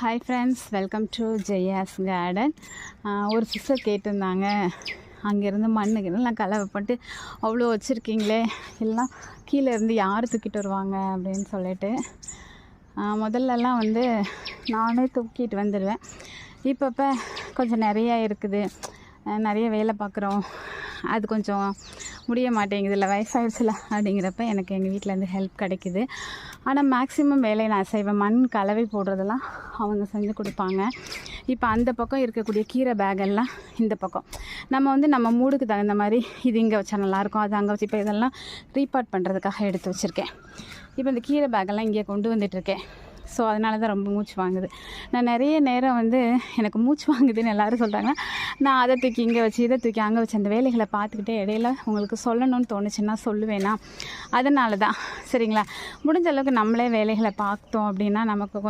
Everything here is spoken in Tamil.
Hi friends welcome to Jaya's garden ஒரு சிஸ்டர் கேட்டிருந்தாங்க. அங்கேருந்து மண்ணுக்கு எல்லாம் கலவை போட்டு அவ்வளோ வச்சுருக்கீங்களே எல்லாம் கீழே இருந்து யார் தூக்கிட்டு வருவாங்க? அப்படின்னு சொல்லிட்டு. முதல்லலாம் வந்து நானே தூக்கிட்டு வந்துடுவேன் இப்பப்போ கொஞ்சம் நிறையா இருக்குது. நிறைய வேலை பார்க்குறோம். அது கொஞ்சம் முடிய மாட்டேங்குது இல்லை வயசாகிடுச்சுல அப்படிங்கிறப்ப எனக்கு எங்கள் வீட்டிலேருந்து ஹெல்ப் கிடைக்குது. ஆனால் மேக்ஸிமம் வேலையை நான் செய்வேன். மண் கலவை போடுறதெல்லாம் அவங்க செஞ்சு கொடுப்பாங்க. இப்போ அந்த பக்கம் இருக்கக்கூடிய கீரை பேகெல்லாம் இந்த பக்கம். நம்ம வந்து நம்ம மூடுக்கு தகுந்த மாதிரி இது இங்கே வச்சா நல்லாயிருக்கும். அது அங்கே வச்சு இப்போ இதெல்லாம் ரீபார்ட் பண்ணுறதுக்காக எடுத்து வச்சுருக்கேன். இப்போ இந்த கீரை பேக்கெல்லாம் இங்கே கொண்டு வந்துட்டுருக்கேன் ஸோ அதனால தான் ரொம்ப மூச்சு வாங்குது. நான் நிறைய நேரம் வந்து எனக்கு மூச்சு வாங்குதுன்னு எல்லாரும் சொல்கிறாங்க நான் அதை தூக்கி இங்கே வச்சு இதை தூக்கி அங்கே வச்சு அந்த வேலைகளை பார்த்துக்கிட்டே இடையில உங்களுக்கு சொல்லணும்னு தோணுச்சுன்னா சொல்லுவேனா? அதனால தான் சரிங்களா? முடிஞ்ச அளவுக்கு நம்மளே வேலைகளை பார்த்தோம் அப்படின்னா நமக்கு கொஞ்சம்